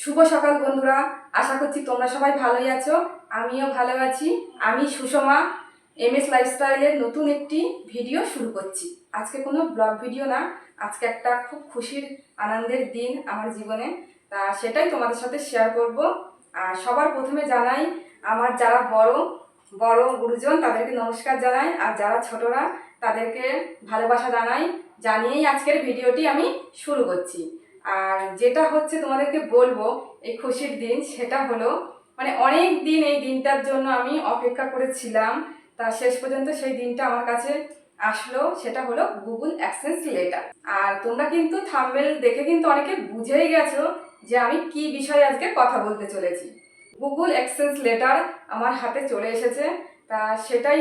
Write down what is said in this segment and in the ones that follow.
শুভ সকাল বন্ধুরা। আশা করছি তোমরা সবাই ভালোই আছো। আমিও ভালো আছি। আমি সুষমা এম এস লাইফস্টাইলের নতুন একটি ভিডিও শুরু করছি। আজকে কোনো ব্লগ ভিডিও না, আজকে একটা খুব খুশির, আনন্দের দিন আমার জীবনে। তা সেটাই তোমাদের সাথে শেয়ার করব। আর সবার প্রথমে জানাই, আমার যারা বড় বড় গুরুজন, তাদেরকে নমস্কার জানাই। আর যারা ছোটরা, তাদেরকে ভালোবাসা জানাই। জানিয়েই আজকের ভিডিওটি আমি শুরু করছি। আর যেটা হচ্ছে তোমাদেরকে বলব, এই খুশির দিন, সেটা হলো মানে অনেক দিন এই দিনটার জন্য আমি অপেক্ষা করেছিলাম। তা শেষ পর্যন্ত সেই দিনটা আমার কাছে আসলো, সেটা হলো গুগল অ্যাক্সেন্স লেটার আর তোমরা কিন্তু থাম্বেল দেখে কিন্তু অনেকে বুঝেই গেছো যে আমি কি বিষয়ে আজকে কথা বলতে চলেছি। গুগল অ্যাক্সেন্স লেটার আমার হাতে চলে এসেছে। তা সেটাই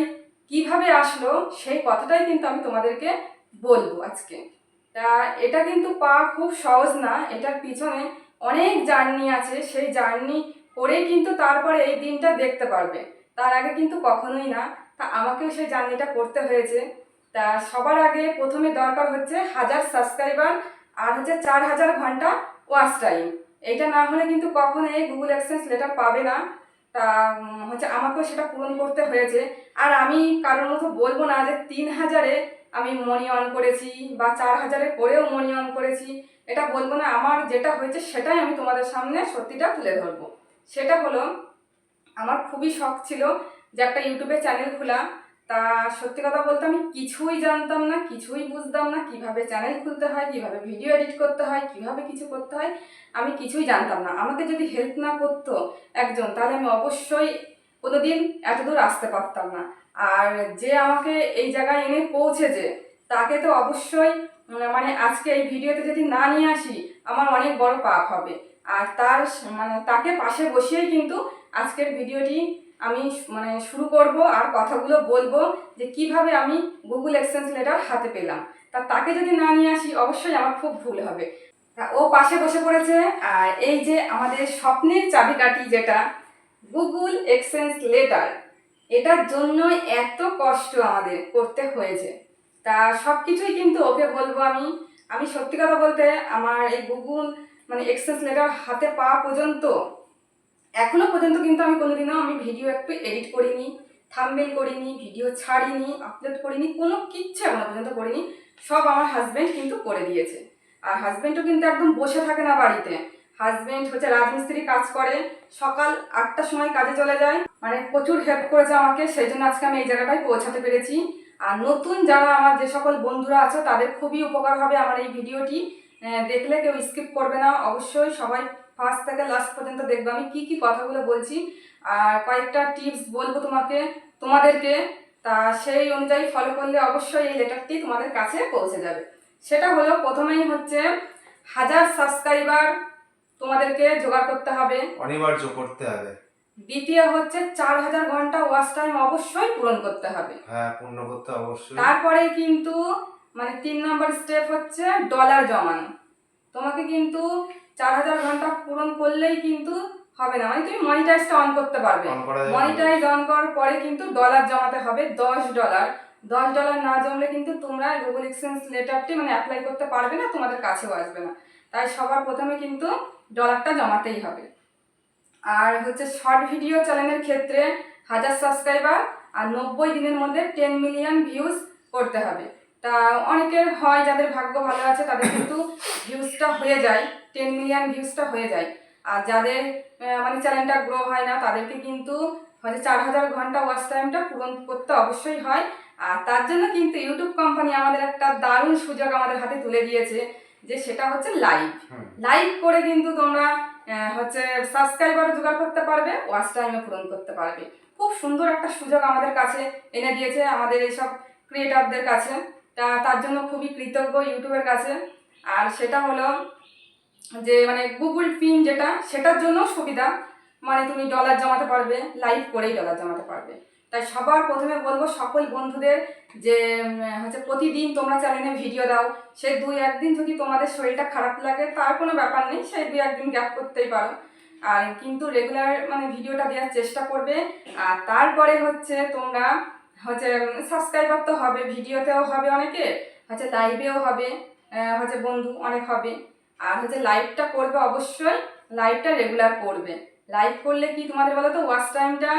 কীভাবে আসলো, সেই কথাটাই কিন্তু আমি তোমাদেরকে বলব আজকে। তা এটা কিন্তু পাওয়া খুব সহজ না। এটার পিছনে অনেক জার্নি আছে। সেই জার্নি করেই কিন্তু তারপরে এই দিনটা দেখতে পারবে। তার আগে কিন্তু কখনোই না। তা আমাকেও সেই জার্নিটা করতে হয়েছে। তা সবার আগে প্রথমে দরকার হচ্ছে হাজার সাবস্ক্রাইবার আর হচ্ছে চার হাজার ঘণ্টা ওয়াচ টাইম। এটা না হলে কিন্তু কখনো এই গুগল অ্যাক্সেন্স লেটার পাবে না। তা হচ্ছে আমাকেও সেটা পূরণ করতে হয়েছে। আর আমি কারোর মতো বলব না যে তিন হাজারে আমি মনি অন করেছি বা চার হাজারের করেও মনি অন করেছি, এটা বলব না, আমার যেটা হয়েছে সেটাই আমি তোমাদের সামনে সত্যিটা তুলে ধরবো। সেটা হলো, আমার খুবই শখ ছিল যে একটা ইউটিউবে চ্যানেল খোলা তা সত্যি কথা বলতে আমি কিছুই জানতাম না, কিছুই বুঝতাম না, কীভাবে চ্যানেল খুলতে হয়, কীভাবে ভিডিও এডিট করতে হয়, কীভাবে কিছু করতে হয়, আমি কিছুই জানতাম না। আমাকে যদি হেল্প না করতো একজন, তাহলে আমি অবশ্যই কোনোদিন এতদূর আসতে পারতাম না। আর যে আমাকে এই জায়গায় এনে পৌঁছেছে, তাকে তো অবশ্যই মানে আজকে এই ভিডিওতে যদি না নিয়ে আসি, আমার অনেক বড় পাপ হবে। আর তার মানে তাকে পাশে বসিয়েই কিন্তু আজকের ভিডিওটি আমি মানে শুরু করব আর কথাগুলো বলব যে কীভাবে আমি গুগল এক্সচেঞ্জ লেটার হাতে পেলাম। তা তাকে যদি না নিয়ে আসি, অবশ্যই আমার খুব ভুল হবে। তা ও পাশে বসে পড়েছে, আর এই যে আমাদের স্বপ্নের চাবিকাঠি যেটা গুগল এক্সচেঞ্জ লেটার এটার জন্য এত কষ্ট আমাদের করতে হয়েছে। তা সব কিছুই কিন্তু ওকে বলব আমি। আমি সত্যি কথা বলতে আমার এই গুগল মানে এক্সেস লেটার হাতে পাওয়া পর্যন্ত, এখনও পর্যন্ত কিন্তু আমি কোনোদিনও আমি ভিডিও একটু এডিট করিনি থাম্বেল করিনি, ভিডিও ছাড়িনি আপলোড করিনি, কোনো কিচ্ছু এখনও পর্যন্ত করিনি। সব আমার হাজবেন্ড কিন্তু করে দিয়েছে। আর হাজবেন্ডও কিন্তু একদম বসে থাকে না বাড়িতে। হাজবেন্ড হচ্ছে রাজমিস্ত্রি কাজ করে, সকাল আটটার সময় কাজে চলে যায়। মানে প্রচুর হেল্প করেছে আমাকে, সেই জন্য আজকে আমি এই জায়গাটায় পৌঁছাতে পেরেছি। আর নতুন যারা আমার যে সকল বন্ধুরা আছে, তাদের খুবই উপকার হবে আমার এই ভিডিওটি। দেখলে কেউ স্কিপ করবে না। অবশ্যই সবাই ফার্স্ট থেকে লাস্ট পর্যন্ত দেখবে। আমি কি কি কথাগুলো বলছি, আর কয়েকটা টিপস বলব তোমাকে, তোমাদেরকে। তা সেই অনুযায়ী ফলো করলে অবশ্যই এই লেটারটি তোমাদের কাছে পৌঁছে যাবে। সেটা হলো, প্রথমেই হচ্ছে, হাজার সাবস্ক্রাইবার তোমাদেরকে জোগাড় করতে হবে। অনিবার্য করতে হবে। দ্বিতীয় হচ্ছে চার হাজার ঘণ্টা ওয়াচ টাইম অবশ্যই পূরণ করতে হবে। হ্যাঁ পূর্ণ করতে অবশ্যই। তারপরে কিন্তু মানে তিন নম্বর স্টেপ হচ্ছে ডলার জমানো। তোমাকে কিন্তু চার হাজার ঘণ্টা পূরণ করলেই কিন্তু হবে না। মানে তুমি মনিটাইজটা অন করতে পারবে। মনিটাইজ অন করার পরে কিন্তু ডলার জমাতে হবে দশ ডলার। দশ ডলার না জমলে কিন্তু তোমরা গুগল এক্সচেঞ্জ লেটারটি মানে অ্যাপ্লাই করতে পারবে না তোমাদের কাছেও আসবে না। তাই সবার প্রথমে কিন্তু ডলারটা জমাতেই হবে। আর হচ্ছে শর্ট ভিডিও চ্যানেলের ক্ষেত্রে হাজার সাবস্ক্রাইবার আর নব্বই দিনের মধ্যে টেন মিলিয়ন ভিউজ করতে হবে। তা অনেকের হয় যাদের ভাগ্য ভালো আছে তাদের কিন্তু ভিউজটা হয়ে যায় টেন মিলিয়ন ভিউজটা হয়ে যায়। আর যাদের মানে চ্যানেলটা গ্রো হয় না তাদেরকে কিন্তু হয়তো চার হাজার ঘণ্টা ওয়াচ টাইমটা পূরণ করতে অবশ্যই হয়। আর তার জন্য কিন্তু ইউটিউব কোম্পানি আমাদের একটা দারুণ সুযোগ আমাদের হাতে তুলে দিয়েছে। যে সেটা হচ্ছে লাইভ। লাইভ করে কিন্তু তোমরা হচ্ছে সাবস্ক্রাইবার জোগাড় করতে পারবে ওয়াচ টাইমে পূরণ করতে পারবে। খুব সুন্দর একটা সুযোগ আমাদের কাছে এনে দিয়েছে আমাদের এইসব ক্রিয়েটারদের কাছে। তা তার জন্য খুবই কৃতজ্ঞ ইউটিউবের কাছে। আর সেটা হলো যে মানে গুগল পিন যেটা সেটার জন্য সুবিধা। মানে তুমি ডলার জমাতে পারবে লাইভ করেই ডলার জমাতে পারবে। তাই সবার প্রথমে বলব সকল বন্ধুদের যে হচ্ছে প্রতিদিন তোমরা চ্যানেলে ভিডিও দাও। সেই দুই একদিন যদি তোমাদের শরীরটা খারাপ লাগে, তার কোনো ব্যাপার নেই সেই দুই একদিন গ্যাপ করতেই পারো। আর কিন্তু রেগুলার মানে ভিডিওটা দেওয়ার চেষ্টা করবে। আর তারপরে হচ্ছে তোমরা হচ্ছে সাবস্ক্রাইবার তো হবে ভিডিওতেও হবে অনেকে, হচ্ছে লাইভেও হবে হচ্ছে বন্ধু অনেক হবে। আর হচ্ছে লাইভটা করবে অবশ্যই লাইভটা রেগুলার করবে। লাইভ করলে কি তোমাদের বলো তো ওয়াচ টাইমটা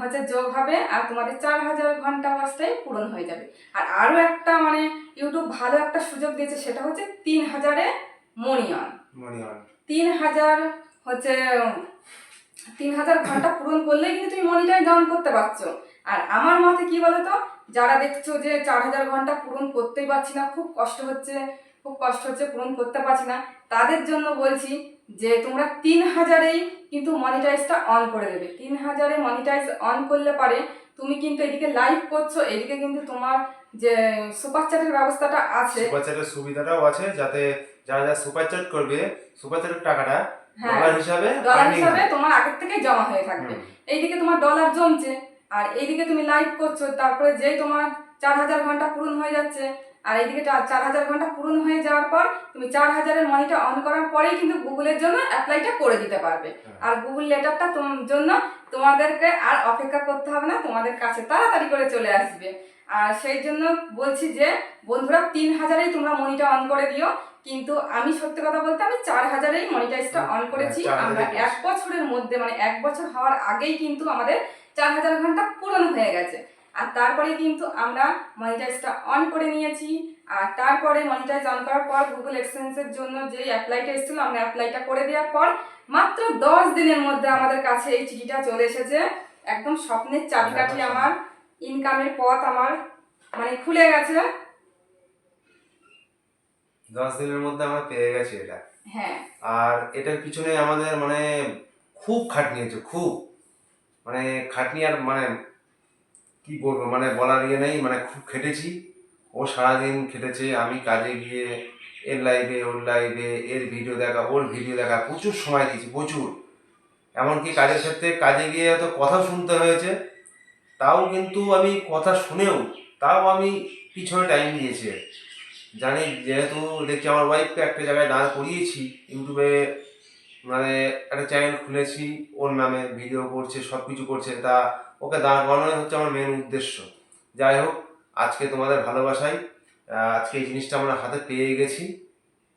হচ্ছে যোগ হবে আর তোমাদের চার হাজার ঘণ্টা ওয়াচ পূরণ হয়ে যাবে। আর আরও একটা মানে ইউটিউব ভালো একটা সুযোগ দিয়েছে সেটা হচ্ছে তিন হাজারে মনিয়ন তিন হাজার হচ্ছে তিন হাজার ঘণ্টা পূরণ করলেই কিন্তু তুমি মনিটাইজ অন করতে পারছ। আর আমার মতে কি বলতো যারা দেখছ যে চার হাজার ঘণ্টা পূরণ করতেই পারছি না খুব কষ্ট হচ্ছে খুব কষ্ট হচ্ছে পূরণ করতে পারছি না। তাদের জন্য বলছি যে তোমরা তিন হাজারেই কিন্তু মনিটাইজটা অন করে দেবে। তিন হাজারে মনিটাইজ অন করলে পারে তুমি কিন্তু এদিকে লাইভ করছ এদিকে কিন্তু তোমার যে সুপার চ্যাটের ব্যবস্থাটা আছে। সুপার চ্যাটের সুবিধাটাও আছে যাতে যারা যারা সুপার চ্যাট করবে সুপার চ্যাটের টাকাটা হ্যাঁ ডলার হিসাবে ডলার হিসাবে তোমার আগের থেকে জমা হয়ে থাকবে। এইদিকে তোমার ডলার জমছে আর এইদিকে তুমি লাইভ করছ তারপরে যেই তোমার চার হাজার ঘণ্টা পূরণ হয়ে যাচ্ছে আর এইদিকে চার হাজার ঘণ্টা পূরণ হয়ে যাওয়ার পর তুমি চার হাজারের মানিটা অন করার পরেই কিন্তু গুগলের জন্য অ্যাপ্লাইটা করে দিতে পারবে হ্যাঁ। আর গুগল লেটারটা জন্য তোমাদেরকে আর অপেক্ষা করতে হবে না তোমাদের কাছে তাড়াতাড়ি করে চলে আসবে আর সেই জন্য বলছি যে বন্ধুরা তিন হাজারেই তোমরা মনিটা অন করে দিও কিন্তু আমি সত্যি কথা বলতে আমি চার হাজারেই মনিটাইজটা অন করেছি আমরা। এক বছরের মধ্যে মানে এক বছর হওয়ার আগেই কিন্তু আমাদের চার হাজার ঘণ্টা পূরণ হয়ে গেছে আর তারপরে কিন্তু আমরা মনিটাইজটা অন করে নিয়েছি। আর তারপরে মনিটাইজ অন করার পর গুগল এক্সচেঞ্জের জন্য যে অ্যাপ্লাইটা এসেছিল আমরা অ্যাপ্লাইটা করে দেওয়ার পর মাত্র দশ দিনের মধ্যে আমাদের কাছে এই চিঠিটা চলে এসেছে। একদম স্বপ্নের চাবিকাঠি আমার ইনকামের পথ আমার মানে খুলে গেছে। দশ দিনের মধ্যে আমরা পেয়ে গেছি এটা। হ্যাঁ। আর এটার পিছনে আমাদের মানে খুব খাটনি হয়েছে খুব। মানে খাটনি আর মানে কি বলব মানে বলার ইয়ে নেই মানে খুব খেটেছি। ও সারাদিন খেটেছে, আমি কাজে গিয়ে, এর লাইভে ওর লাইভে এর ভিডিও দেখা, ওর ভিডিও দেখা, প্রচুর সময় দিয়েছি, প্রচুর। এমনকি কাজের ক্ষেত্রে কাজে গিয়ে হয়তো কথা শুনতে হয়েছে, তাও কিন্তু আমি কথা শুনেও, তাও আমি পিছনে টাইম দিয়েছি। জানি, যেহেতু দেখছি আমার ওয়াইফকে একটা জায়গায় দাঁড় করিয়েছি, ইউটিউবে মানে একটা চ্যানেল খুলেছি, ওর নামে ভিডিও করছে সব কিছু করছে, তা ওকে দাঁড় করানোই হচ্ছে আমার মেন উদ্দেশ্য। যাই হোক, আজকে তোমাদের ভালোবাসাই। আজকে এই জিনিসটা আমরা হাতে পেয়ে গেছি।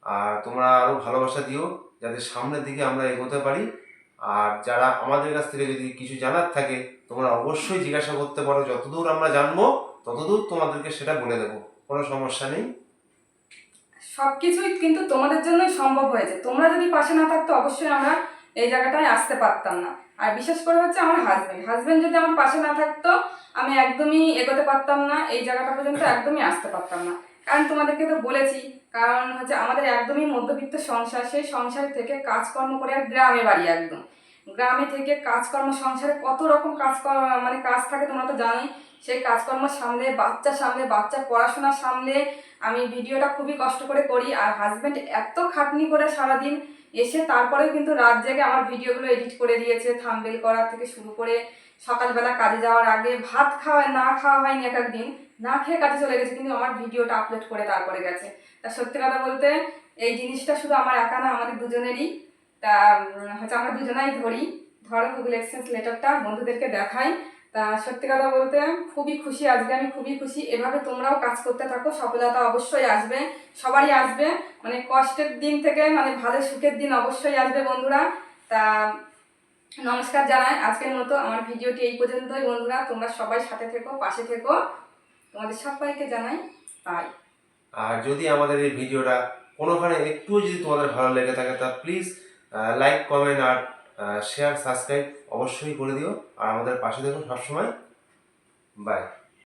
আর তোমরা আরও ভালোবাসা দিও, যাতে সামনের দিকে আমরা এগোতে পারি। আর যারা আমাদের কাছ থেকে যদি কিছু জানার থাকে, তোমরা অবশ্যই জিজ্ঞাসা করতে পারো। যতদূর আমরা জানব, ততদূর তোমাদেরকে সেটা বলে দেবো। কোনো সমস্যা নেই? সবকিছুই কিন্তু তোমাদের জন্যই সম্ভব হয়েছে। তোমরা যদি পাশে না থাকতো, অবশ্যই আমরা এই জায়গাটায় আসতে পারতাম না। আর বিশেষ করে হচ্ছে আমার হাজবেন্ড হাজবেন্ড যদি আমার পাশে না থাকতো, আমি একদমই এগোতে পারতাম না, এই জায়গাটা পর্যন্ত একদমই আসতে পারতাম না। কারণ তোমাদেরকে তো বলেছি, কারণ হচ্ছে আমাদের একদমই মধ্যবিত্ত সংসার, সেই সংসার থেকে কাজকর্ম করে আর গ্রামে বাড়ি একদম। গ্রামে থেকে কাজকর্ম, সংসারে কত রকম কাজ মানে কাজ থাকে তোমরা তো জানোই, সেই কাজকর্ম সামলে, বাচ্চা সামলে, বাচ্চা পড়াশোনা সামলে, আমি ভিডিওটা খুবই কষ্ট করে করি। আর হাজব্যান্ড এত খাটনি করে সারাদিন এসে তারপরেও কিন্তু রাত জেগে আমার ভিডিওগুলো এডিট করে দিয়েছে থাম্বেল করা থেকে শুরু করে সকালবেলা কাজে যাওয়ার আগে ভাত খাওয়া না খাওয়া হয়নি এক একদিন, না খেয়ে কাজে চলে গেছে, কিন্তু আমার ভিডিওটা আপলোড করে তারপরে গেছে। তা সত্যি কথা বলতে এই জিনিসটা শুধু আমার একা না, আমাদের দুজনেরই। তা হচ্ছে আমরা দুজনাই ধরি। ধরো গুগল এক্সচেঞ্জ লেটারটা বন্ধুদেরকে দেখাই। তা সত্যি কথা বলতে খুবই খুশি, আজকে আমি খুবই খুশি। এভাবে তোমরাও কাজ করতে থাকো, সফলতা অবশ্যই আসবে, সবারই আসবে। মানে কষ্টের দিন থেকে মানে ভালো সুখের দিন অবশ্যই আসবে বন্ধুরা। তা নমস্কার জানাই, আজকের মতো আমার ভিডিওটি এই পর্যন্তই বন্ধুরা। তোমরা সবাই সাথে থেকো, পাশে থেকো। তোমাদের সবাইকে জানাই বাই আর যদি আমাদের এই ভিডিওটা কোনোখানে একটুও যদি তোমাদের ভালো লেগে থাকে, তা প্লিজ লাইক কমেন্ট আর শেয়ার সাবস্ক্রাইব অবশ্যই করে দিও। আর আমাদের পাশে দেখো সবসময়। বাই